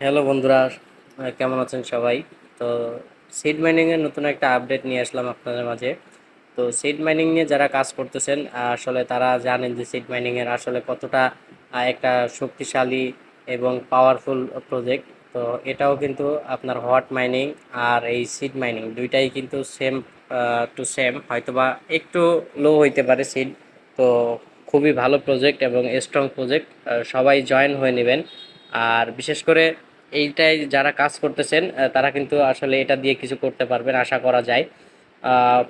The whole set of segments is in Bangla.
হ্যালো বন্ধুরা কেমন আছেন সবাই? তো সিড মাইনিংয়ের নতুন একটা আপডেট নিয়ে আসলাম আপনাদের মাঝে। তো সিড মাইনিং নিয়ে যারা কাজ করতেছেন আসলে তারা জানেন যে সিড মাইনিংয়ের আসলে কতটা একটা শক্তিশালী এবং পাওয়ারফুল প্রজেক্ট তো এটাও কিন্তু আপনার হট মাইনিং আর এই সিড মাইনিং দুইটাই কিন্তু সেম টু সেম হয়তোবা একটু লো হইতে পারে সিড তো খুবই ভালো প্রজেক্ট এবং স্ট্রং প্রজেক্ট সবাই জয়েন হয়ে নেবেন। আর বিশেষ করে এইটাই যারা কাজ করতেছেন তারা কিন্তু আসলে এটা দিয়ে কিছু করতে পারবেন, আশা করা যায়।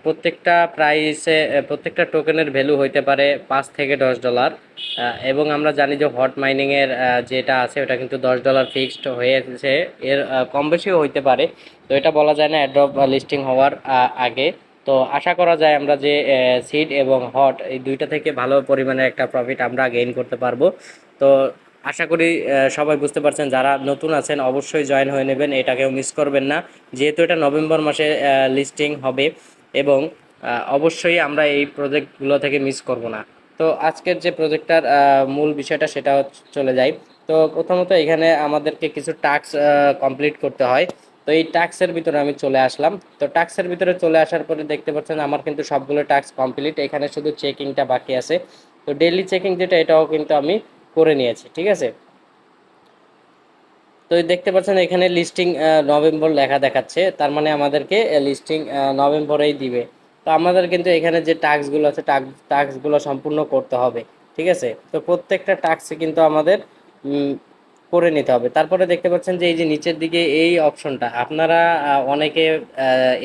প্রত্যেকটা প্রাইসে প্রত্যেকটা টোকেনের ভ্যালু হইতে পারে পাঁচ থেকে দশ ডলার এবং আমরা জানি যে হট মাইনিংয়ের যেটা আছে ওটা কিন্তু দশ ডলার ফিক্সড হয়েছে। এর কম বেশিও হইতে পারে। তো এটা বলা যায় না অ্যাড্রপ লিস্টিং হওয়ার আগে। তো আশা করা যায় আমরা যে সিড এবং হট এই দুইটা থেকে ভালো পরিমাণে একটা প্রফিট আমরা গেইন করতে পারব। তো আশা করি সবাই বুঝতে পারছেন, যারা নতুন আছেন অবশ্যই জয়েন হয়ে নেবেন, এটাকেও মিস করবেন না। যেহেতু এটা নভেম্বর মাসে লিস্টিং হবে এবং অবশ্যই আমরা এই প্রজেক্টগুলো থেকে মিস করব না। তো আজকের যে প্রজেক্টটার মূল বিষয়টা সেটা চলে যায় তো প্রথমত এখানে আমাদেরকে কিছু টাস্ক কমপ্লিট করতে হয়। তো এই টাস্কের ভিতরে আমি চলে আসলাম। তো টাস্কের ভিতরে চলে আসার পরে দেখতে পাচ্ছেন, আমার কিন্তু সবগুলো টাস্ক কমপ্লিট এখানে শুধু চেকিংটা বাকি আছে। তো ডেইলি চেকিং যেটা, এটাও কিন্তু আমি করে নিয়েছে, ঠিক আছে? তো দেখতে পাচ্ছেন এখানে লিস্টিং নভেম্বর লেখা দেখাচ্ছে, তার মানে আমাদেরকে লিস্টিং নভেম্বরেই দিবে। তো আমাদের কিন্তু এখানে যে টাস্কগুলো আছে টাস্কগুলো সম্পূর্ণ করতে হবে, ঠিক আছে? তো প্রত্যেকটা টাস্কে কিন্তু আমাদের করে নিতে হবে। তারপরে দেখতে পাচ্ছেন যে এই যে নিচের দিকে এই অপশনটা আপনারা অনেকে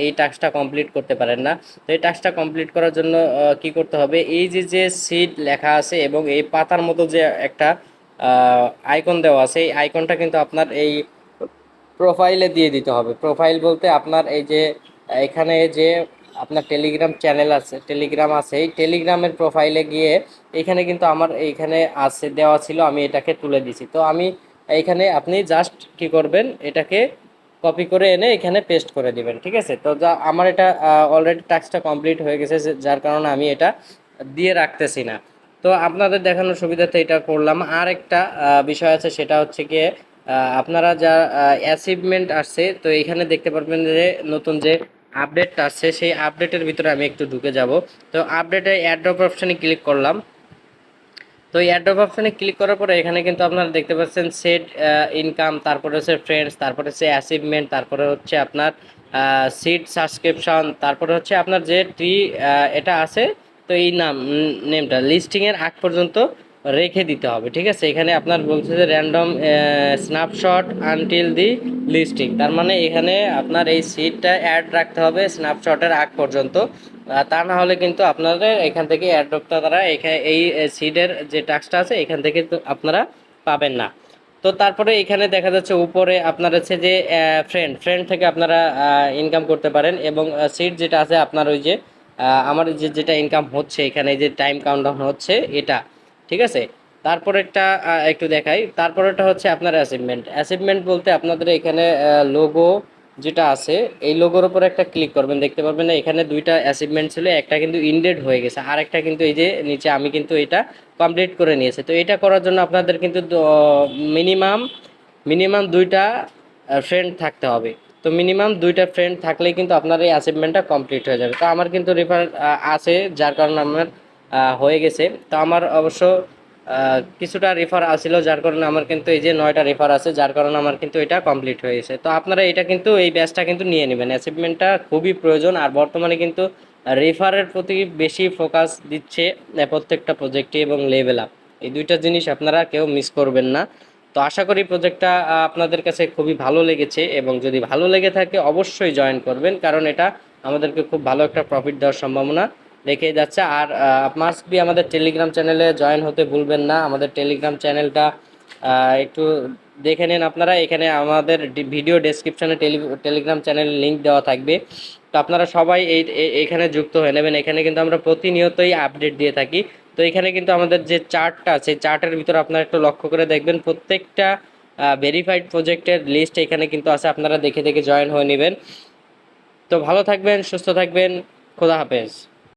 এই টাস্কটা কমপ্লিট করতে পারেন না। তো এই টাস্কটা কমপ্লিট করার জন্য কি করতে হবে? এই যে যে সিট লেখা আছে এবং এই পাতার মতো যে একটা আইকন দেওয়া আছে, এই আইকনটা কিন্তু আপনার এই প্রোফাইলে দিয়ে দিতে হবে। প্রোফাইল বলতে আপনার এই যে, এখানে যে আপনার টেলিগ্রাম চ্যানেল আছে টেলিগ্রাম আছে, এই টেলিগ্রামের প্রোফাইলে গিয়ে এখানে কিন্তু আমার এইখানে আছে, দেওয়া ছিল, আমি এটাকে তুলে দিছি। তো আমি এইখানে আপনি জাস্ট কি করবেন, এটাকে কপি করে এনে এখানে পেস্ট করে দিবেন, ঠিক আছে? তো যা, আমার এটা অলরেডি টাস্কটা কমপ্লিট হয়ে গেছে যার কারণে আমি এটা দিয়ে রাখতেছি না। তো আপনাদের দেখানোর সুবিধাতে এটা করলাম। আর একটা বিষয় আছে, সেটা হচ্ছে গিয়ে আপনারা যা অ্যাচিভমেন্ট আসছে, তো এখানে দেখতে পারবেন যে, নতুন যে আপডেট আসছে, সেই আপডেটের ভিতরে আমি একটু ঢুকে যাব। তো আপডেটে অ্যাড্রপ অপশানে ক্লিক করলাম। তো এই অ্যাড্রপ অপশানে ক্লিক করার পরে এখানে কিন্তু আপনারা দেখতে পাচ্ছেন সেট ইনকাম তারপরে হচ্ছে ফ্রেন্ডস তারপরে হচ্ছে অ্যাচিভমেন্ট তারপরে হচ্ছে আপনার সিট সাবস্ক্রিপশন তারপরে হচ্ছে আপনার যে ট্রি এটা আছে, তো এই নাম নেমটা লিস্টিংয়ের আগ পর্যন্ত রেখে দিতে হবে, ঠিক আছে? এখানে আপনার বলছে যে random snapshot until the listing তার মানে এখানে আপনার এই সিটটা অ্যাড রাখতে হবে স্ন্যাপশটের আগ পর্যন্ত। তা না হলে কিন্তু আপনাদের এখান থেকে অ্যাড্রপটা তারা এখানে এই সিডের যে টাস্কটা আছে, এখান থেকে আপনারা পাবেন না। তো তারপরে এখানে দেখা যাচ্ছে উপরে আপনার হচ্ছে যে ফ্রেন্ড ফ্রেন্ড থেকে আপনারা ইনকাম করতে পারেন এবং সিট যেটা আছে আপনার ওই যে আমার যে, যেটা ইনকাম হচ্ছে এখানে, যে টাইম কাউন্টডাউন হচ্ছে, এটা। ঠিক আছে? তারপরেরটা একটু দেখাই। তারপরেরটা হচ্ছে আপনার অ্যাচিভমেন্ট অ্যাচিভমেন্ট বলতে আপনাদের এখানে লোগো যেটা আছে, এই লোগোর উপর একটা ক্লিক করবেন। দেখতে পারবেন এখানে দুইটা অ্যাচিভমেন্ট ছিল, একটা কিন্তু ইনডেড হয়ে গেছে আর একটা কিন্তু এই যে নিচে আমি কিন্তু এটা কমপ্লিট করে নিয়েছি। তো এটা করার জন্য আপনাদের কিন্তু মিনিমাম মিনিমাম দুইটা ফ্রেন্ড থাকতে হবে। তো মিনিমাম দুইটা ফ্রেন্ড থাকলেই কিন্তু আপনার এই অ্যাচিভমেন্টটা কমপ্লিট হয়ে যাবে। তো আমার কিন্তু রেফার আছে, যার কারণে আমার হয়ে গেছে। তো আমার অবশ্য কিছুটা রেফার আসছিল যার কারণে আমার কিন্তু এই যে নয়টা রেফার আছে, যার কারণে আমার কিন্তু এটা কমপ্লিট হয়ে গেছে। তো আপনারা এটা কিন্তু, এই ব্যাচটা কিন্তু নিয়ে নেবেন। অ্যাচিভমেন্টটা খুবই প্রয়োজন, আর বর্তমানে কিন্তু রেফারের প্রতি বেশি ফোকাস দিচ্ছে প্রত্যেকটা প্রজেক্টে এবং লেভেল আপ এই দুইটা জিনিস আপনারা কেউ মিস করবেন না। তো আশা করি প্রজেক্টটা আপনাদের কাছে খুবই ভালো লেগেছে, এবং যদি ভালো লেগে থাকে, অবশ্যই জয়েন করবেন, কারণ এটা আমাদেরকে খুব ভালো একটা প্রফিট দেওয়ার সম্ভাবনা। রেখে যাচ্ছে। আর মাস্ট বি আমাদের টেলিগ্রাম চ্যানেলে জয়েন হতে ভুলবেন না। আমাদের টেলিগ্রাম চ্যানেলটা একটু দেখে নিন আপনারা। এখানে আমাদের ভিডিও ডেসক্রিপশানে টেলি টেলিগ্রাম চ্যানেলের লিঙ্ক দেওয়া থাকবে। তো আপনারা সবাই এই এখানে যুক্ত হয়ে নেবেন। এখানে কিন্তু আমরা প্রতিনিয়তই আপডেট দিয়ে থাকি। তো এখানে কিন্তু আমাদের যে চার্টটা সেই চার্টের ভিতরে আপনারা একটু লক্ষ্য করে দেখবেন। প্রত্যেকটা ভেরিফাইড প্রজেক্টের লিস্ট এখানে কিন্তু আছে। আপনারা দেখে দেখে জয়েন হয়ে নেবেন। তো ভালো থাকবেন, সুস্থ থাকবেন। খোদা হাফেজ।